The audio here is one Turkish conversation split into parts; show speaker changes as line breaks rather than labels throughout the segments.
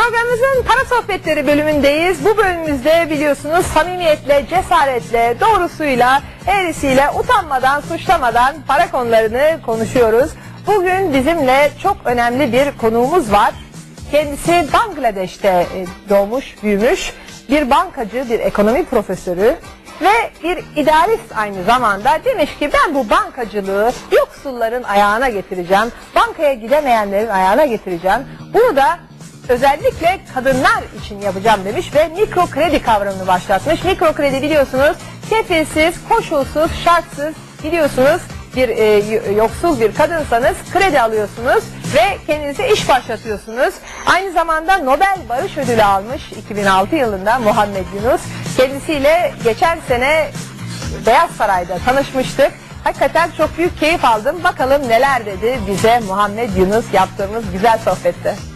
Programımızın para sohbetleri bölümündeyiz. Bu bölümümüzde biliyorsunuz samimiyetle, cesaretle, doğrusuyla, eğrisiyle, utanmadan, suçlamadan para konularını konuşuyoruz. Bugün bizimle çok önemli bir konuğumuz var. Kendisi Bangladeş'te e, doğmuş, büyümüş bir bankacı, bir ekonomi profesörü ve bir idealist aynı zamanda demiş ki ben bu bankacılığı yoksulların ayağına getireceğim. Bankaya gidemeyenlerin ayağına getireceğim. Bunu da özellikle kadınlar için yapacağım demiş ve mikro kredi kavramını başlatmış. Mikro kredi biliyorsunuz kefilsiz, koşulsuz, şartsız biliyorsunuz bir e, yoksul bir kadınsanız kredi alıyorsunuz ve kendinize iş başlatıyorsunuz. Aynı zamanda Nobel Barış Ödülü almış 2006 yılında Muhammed Yunus. Kendisiyle geçen sene Beyaz Saray'da tanışmıştık. Hakikaten çok büyük keyif aldım. Bakalım neler dedi bize Muhammed Yunus yaptığımız güzel sohbette.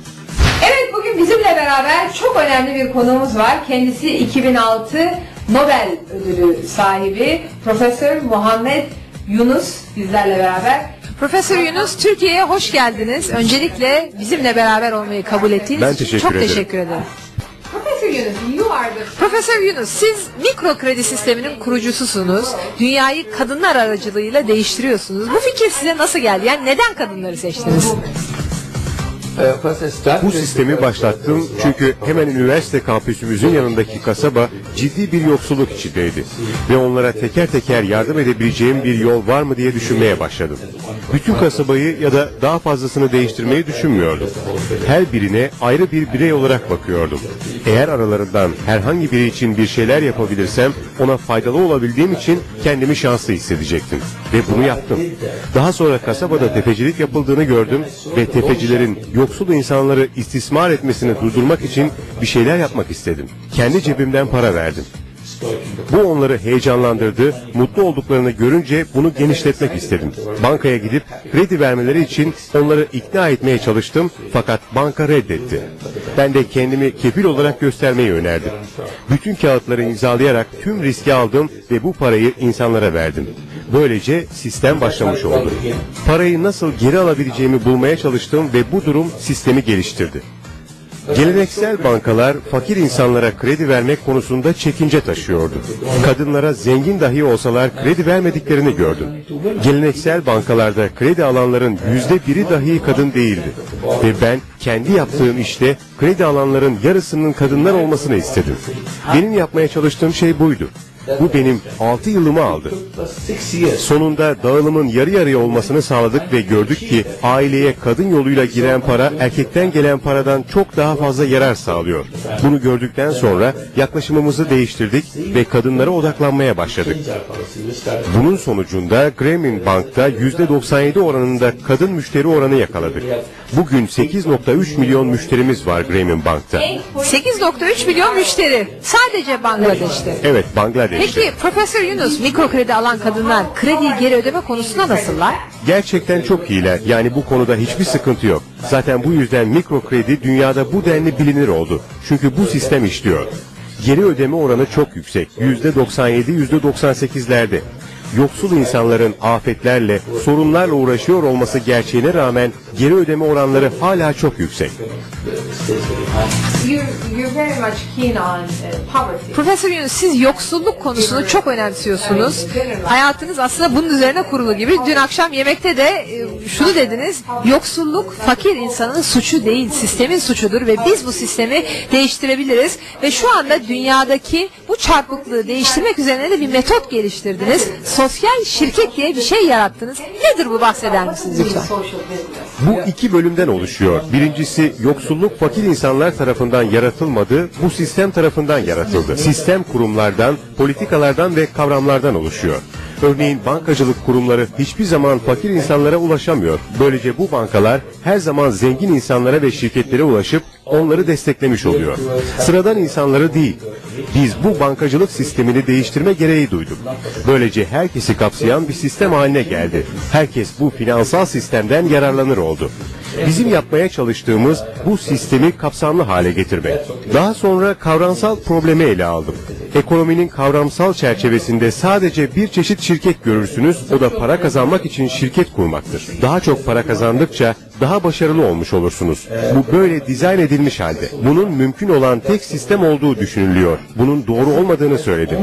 Bugün bizimle beraber çok önemli bir konuğumuz var. Kendisi 2006 Nobel ödülü sahibi Profesör Muhammed Yunus bizlerle beraber. Profesör Yunus Türkiye'ye hoş geldiniz. Öncelikle bizimle beraber olmayı kabul ettiğiniz
Ben
için
teşekkür
çok
ederim.
teşekkür ederim. Profesör Yunus, you are the... Profesör Yunus, siz mikro kredi sisteminin kurucususunuz. Dünyayı kadınlar aracılığıyla değiştiriyorsunuz. Bu fikir size nasıl geldi? Yani neden kadınları seçtiniz?
Bu sistemi başlattım çünkü hemen üniversite kampüsümüzün yanındaki kasaba ciddi bir yoksulluk içindeydi. Ve onlara teker teker yardım edebileceğim bir yol var mı diye düşünmeye başladım. Bütün kasabayı ya da daha fazlasını değiştirmeyi düşünmüyordum. Her birine ayrı bir birey olarak bakıyordum. Eğer aralarından herhangi biri için bir şeyler yapabilirsem ona faydalı olabildiğim için kendimi şanslı hissedecektim. Ve bunu yaptım. Daha sonra kasabada tefecilik yapıldığını gördüm ve tefecilerin yoksul insanları istismar etmesini durdurmak için bir şeyler yapmak istedim. Kendi cebimden para verdim. Bu onları heyecanlandırdı, mutlu olduklarını görünce bunu genişletmek istedim. Bankaya gidip kredi vermeleri için onları ikna etmeye çalıştım fakat banka reddetti. Ben de kendimi kefil olarak göstermeyi önerdim. Bütün kağıtları imzalayarak tüm riski aldım ve bu parayı insanlara verdim. Böylece sistem başlamış oldu. Parayı nasıl geri alabileceğimi bulmaya çalıştım ve bu durum sistemi geliştirdi. Geleneksel bankalar fakir insanlara kredi vermek konusunda çekince taşıyordu. Kadınlara zengin dahi olsalar kredi vermediklerini gördüm. Geleneksel bankalarda kredi alanların yüzde biri dahi kadın değildi. Ve ben kendi yaptığım işte kredi alanların yarısının kadınlar olmasını istedim. Benim yapmaya çalıştığım şey buydu. Bu benim 6 yılımı aldı. Sonunda dağılımın yarı yarıya olmasını sağladık ve gördük ki aileye kadın yoluyla giren para erkekten gelen paradan çok daha fazla yarar sağlıyor. Bunu gördükten sonra yaklaşımımızı değiştirdik ve kadınlara odaklanmaya başladık. Bunun sonucunda Grameen Bank'ta %97 oranında kadın müşteri oranı yakaladık. Bugün 8.3 milyon müşterimiz var Grameen Bank'ta.
8.3 milyon müşteri. Sadece Bangladeş'te.
Evet Bangladeş'te.
Peki Profesör Yunus mikro kredi alan kadınlar krediyi geri ödeme konusunda nasıllar?
Gerçekten çok iyiler. Yani bu konuda hiçbir sıkıntı yok. Zaten bu yüzden mikro kredi dünyada bu denli bilinir oldu. Çünkü bu sistem işliyor. Geri ödeme oranı çok yüksek. %97, %98'lerde. Yoksul insanların afetlerle, sorunlarla uğraşıyor olması gerçeğine rağmen geri ödeme oranları hala çok yüksek.
Profesör Yunus siz yoksulluk konusunu çok önemsiyorsunuz. Hayatınız aslında bunun üzerine kurulu gibi. Dün akşam yemekte de e, şunu dediniz. Yoksulluk fakir insanın suçu değil, sistemin suçudur ve biz bu sistemi değiştirebiliriz. Ve şu anda dünyadaki bu çarpıklığı değiştirmek üzerine de bir metot geliştirdiniz. Sosyal şirket diye bir şey yarattınız. Nedir bu bahseder misiniz lütfen?
Bu iki bölümden oluşuyor. Birincisi yoksulluk fakir insanlar tarafından yaratılmadı, bu sistem tarafından yaratıldı. Sistem kurumlardan, politikalardan ve kavramlardan oluşuyor. Örneğin bankacılık kurumları hiçbir zaman fakir insanlara ulaşamıyor. Böylece bu bankalar her zaman zengin insanlara ve şirketlere ulaşıp onları desteklemiş oluyor. Sıradan insanları değil. Biz bu bankacılık sistemini değiştirme gereği duyduk. Böylece herkesi kapsayan bir sistem haline geldi. Herkes bu finansal sistemden yararlanır oldu. Bizim yapmaya çalıştığımız bu sistemi kapsamlı hale getirmek. Daha sonra kavramsal problemi ele aldım. Ekonominin kavramsal çerçevesinde sadece bir çeşit şirket görürsünüz. O da para kazanmak için şirket kurmaktır. Daha çok para kazandıkça daha başarılı olmuş olursunuz. Bu böyle dizayn edilmiş halde. Bunun mümkün olan tek sistem olduğu düşünülüyor. Bunun doğru olmadığını söyledim.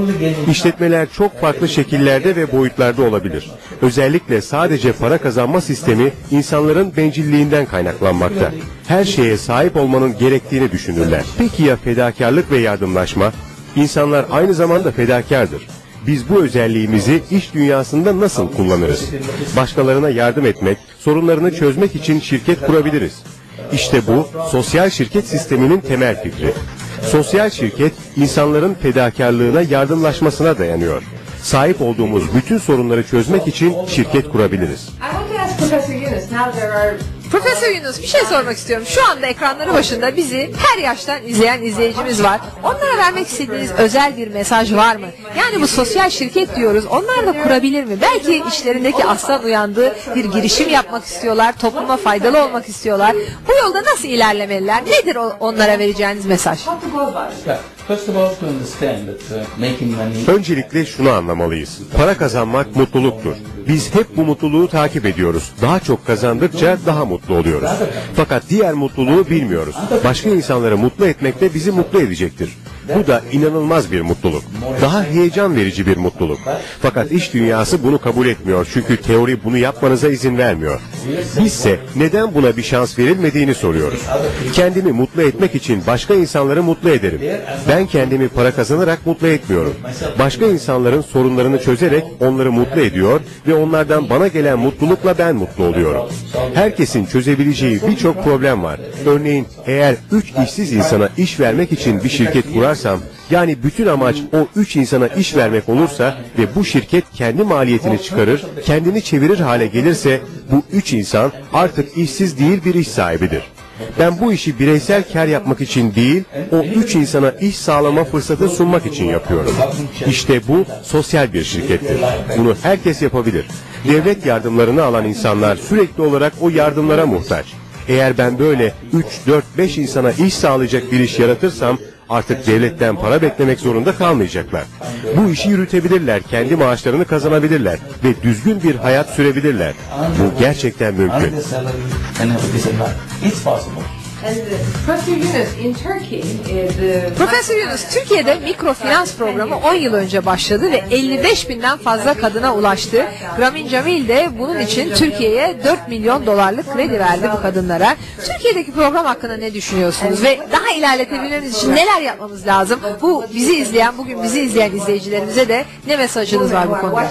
İşletmeler çok farklı şekillerde ve boyutlarda olabilir. Özellikle sadece para kazanma sistemi insanların bencilliğinden kaynaklanmakta. Her şeye sahip olmanın gerektiğini düşünürler. Peki ya fedakarlık ve yardımlaşma? İnsanlar aynı zamanda fedakardır. Biz bu özelliğimizi iş dünyasında nasıl kullanırız? Başkalarına yardım etmek, sorunlarını çözmek için şirket kurabiliriz. İşte bu sosyal şirket sisteminin temel fikri. Sosyal şirket insanların fedakarlığına yardımlaşmasına dayanıyor. Sahip olduğumuz bütün sorunları çözmek için şirket kurabiliriz.
Profesör Yunus bir şey sormak istiyorum. Şu anda ekranları başında bizi her yaştan izleyen izleyicimiz var. Onlara vermek istediğiniz özel bir mesaj var mı? Yani bu sosyal şirket diyoruz. Onlar da kurabilir mi? Belki işlerindeki aslan uyandığı bir girişim yapmak istiyorlar. Topluma faydalı olmak istiyorlar. Bu yolda nasıl ilerlemeliler? Nedir onlara vereceğiniz mesaj?
Uh,
Öncelikle şunu anlamalıyız. Para kazanmak mutluluktur. Biz hep bu mutluluğu takip ediyoruz. Daha çok kazandıkça daha mutlu oluyoruz. Fakat diğer mutluluğu bilmiyoruz. Başka insanları mutlu etmek de bizi mutlu edecektir. Bu da inanılmaz bir mutluluk. Daha heyecan verici bir mutluluk. Fakat iş dünyası bunu kabul etmiyor. Çünkü teori bunu yapmanıza izin vermiyor. Bizse neden buna bir şans verilmediğini soruyoruz. Kendimi mutlu etmek için başka insanları mutlu ederim. Ben kendimi para kazanarak mutlu etmiyorum. Başka insanların sorunlarını çözerek onları mutlu ediyor ve onlardan bana gelen mutlulukla ben mutlu oluyorum. Herkesin çözebileceği birçok problem var. Örneğin eğer üç işsiz insana iş vermek için bir şirket kurarsam yani bütün amaç o üç insana iş vermek olursa ve bu şirket kendi maliyetini çıkarır, kendini çevirir hale gelirse bu üç insan artık işsiz değil bir iş sahibidir. Ben bu işi bireysel kar yapmak için değil, o üç insana iş sağlama fırsatı sunmak için yapıyorum. İşte bu sosyal bir şirkettir. Bunu herkes yapabilir. Devlet yardımlarını alan insanlar sürekli olarak o yardımlara muhtaç. Eğer ben böyle 3, 4, 5 insana iş sağlayacak bir iş yaratırsam artık devletten para beklemek zorunda kalmayacaklar. Bu işi yürütebilirler, kendi maaşlarını kazanabilirler ve düzgün bir hayat sürebilirler. Bu gerçekten mümkün.
Profesör Yunus, in Turkey, Profesör Yunus, Türkiye'de mikrofinans programı 10 yıl önce başladı ve 55 binden fazla kadına ulaştı. Gramin Camil de bunun için Türkiye'ye 4 milyon dolarlık kredi verdi bu kadınlara. Türkiye'deki program hakkında ne düşünüyorsunuz ve daha ilerletebilmemiz için neler yapmamız lazım? Bu bizi izleyen, bugün bizi izleyen izleyicilerimize de ne mesajınız var bu konuda?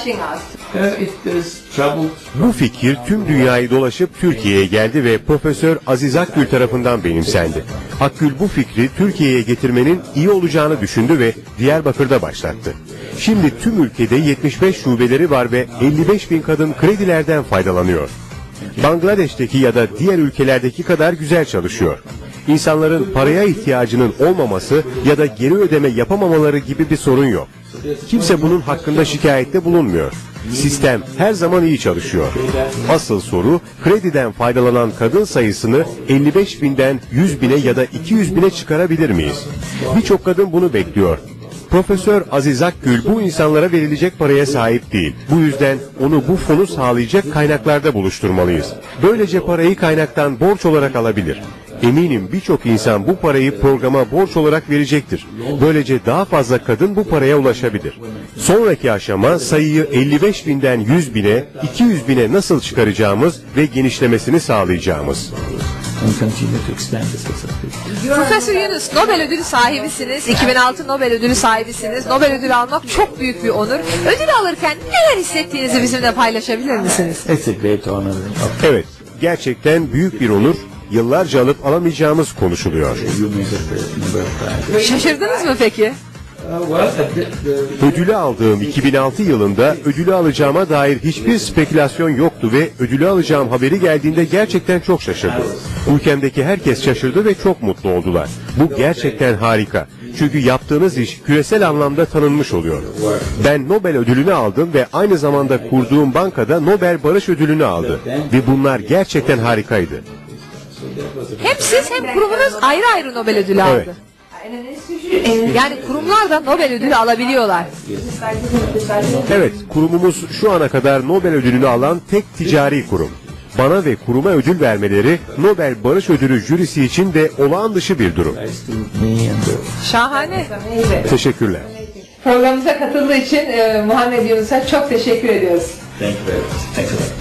Bu fikir tüm dünyayı dolaşıp Türkiye'ye geldi ve Profesör Aziz Akgül tarafından benimsendi. Akgül bu fikri Türkiye'ye getirmenin iyi olacağını düşündü ve Diyarbakır'da başlattı. Şimdi tüm ülkede 75 şubeleri var ve 55 bin kadın kredilerden faydalanıyor. Bangladeş'teki ya da diğer ülkelerdeki kadar güzel çalışıyor. İnsanların paraya ihtiyacının olmaması ya da geri ödeme yapamamaları gibi bir sorun yok. Kimse bunun hakkında şikayette bulunmuyor. Sistem her zaman iyi çalışıyor. Asıl soru krediden faydalanan kadın sayısını 55 binden 100 bine ya da 200 bine çıkarabilir miyiz? Birçok kadın bunu bekliyor. Profesör Aziz Akgül bu insanlara verilecek paraya sahip değil. Bu yüzden onu bu fonu sağlayacak kaynaklarda buluşturmalıyız. Böylece parayı kaynaktan borç olarak alabilir. Eminim birçok insan bu parayı programa borç olarak verecektir. Böylece daha fazla kadın bu paraya ulaşabilir. Sonraki aşama sayıyı 55 binden 100 bine, 200 bine nasıl çıkaracağımız ve genişlemesini sağlayacağımız.
Profesör Yunus Nobel ödülü sahibisiniz. 2006 Nobel ödülü sahibisiniz. Nobel ödülü almak çok büyük bir onur. Ödül alırken neler hissettienizi bizimle paylaşabilir misiniz?
Evet, gerçekten büyük bir onur. Yıllarca alıp alamayacağımız konuşuluyor.
Şaşırdınız mı peki?
Ödülü aldığım 2006 yılında ödülü alacağıma dair hiçbir spekülasyon yoktu ve ödülü alacağım haberi geldiğinde gerçekten çok şaşırdım. Ülkemdeki herkes şaşırdı ve çok mutlu oldular. Bu gerçekten harika. Çünkü yaptığınız iş küresel anlamda tanınmış oluyor. Ben Nobel ödülünü aldım ve aynı zamanda kurduğum bankada Nobel Barış Ödülünü aldı. Ve bunlar gerçekten harikaydı.
Hem siz hem kurumunuz ayrı ayrı Nobel ödülü aldı.
Evet.
Yani kurumlar da Nobel ödülü alabiliyorlar.
Evet, kurumumuz şu ana kadar Nobel ödülünü alan tek ticari kurum. Bana ve kuruma ödül vermeleri Nobel Barış Ödülü jürisi için de olağan dışı bir durum.
Şahane.
Teşekkürler.
Programımıza katıldığı için e, Muhammed Yunus'a çok teşekkür ediyoruz.
Thank you very much. Thanks a lot.